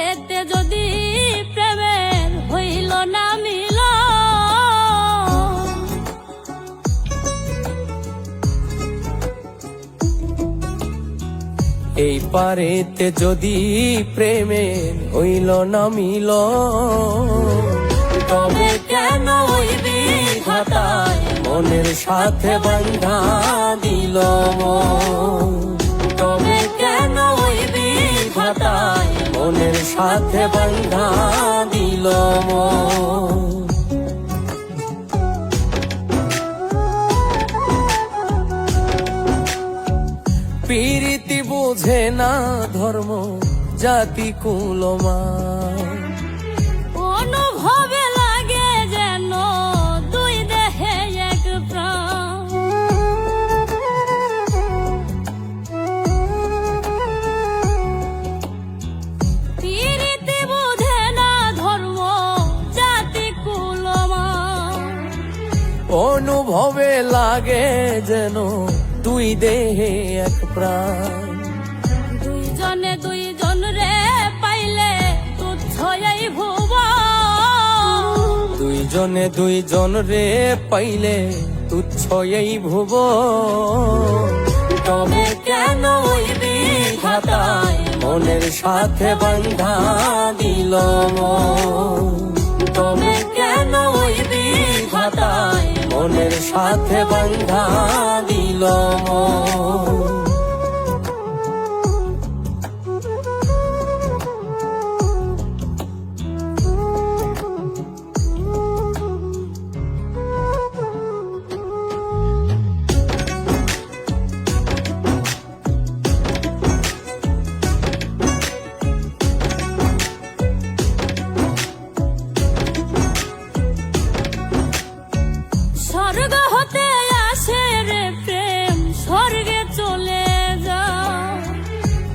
পারেতে যদি প্রেমের হইল না মিল এই পারেতে যদি প্রেমের হইল না মিল তবে কেন বিধাতায় মনের সাথে বান্ধা দিল? তবে কেন ওই বিধাতায় সাথে বান্ধা দিল? পীরিতি বোঝে না ধর্ম জাতি কুলমা অনুভবে লাগে যেন দুই দেহে এক প্রাণ। দুইজনে দুইজন রে পাইলে এই ভুব। দুইজনে দুইজন রে পাইলে তুচ্ছ এই ভুব। তবে কেন ওই বিধাতায় মনের সাথে বান্ধা দিল? তবে কেন ওই বিধাতায় মনের সাথে বান্ধা দিল মন?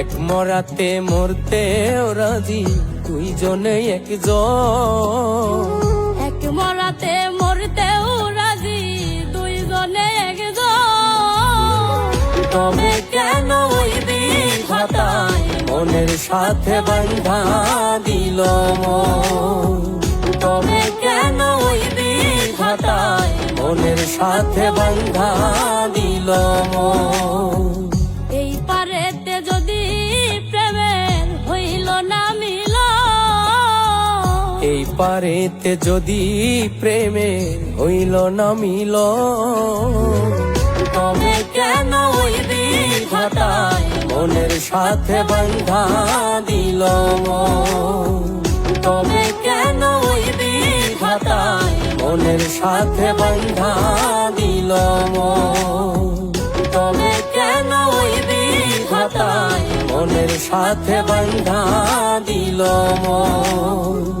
এক মরাতে মরতে রাজি দুইজনে একজন এক মরাতে মরতেও রাজি দুইজনে একজন তবে কেন ওই বিধাতায় মনের সাথে বান্ধা দিল? তবে কেন ওই বিধাতায় মনের সাথে বান্ধা দিল মন? এই পারেতে যদি প্রেমে হইল না মিল তবে কেন ওই মনের সাথে বান্ধা দিল? তবে কেন ওই মনের সাথে বান্ধা দিল? তবে কেন ওই বিধাতায় মনের সাথে বান্ধা দিল মন?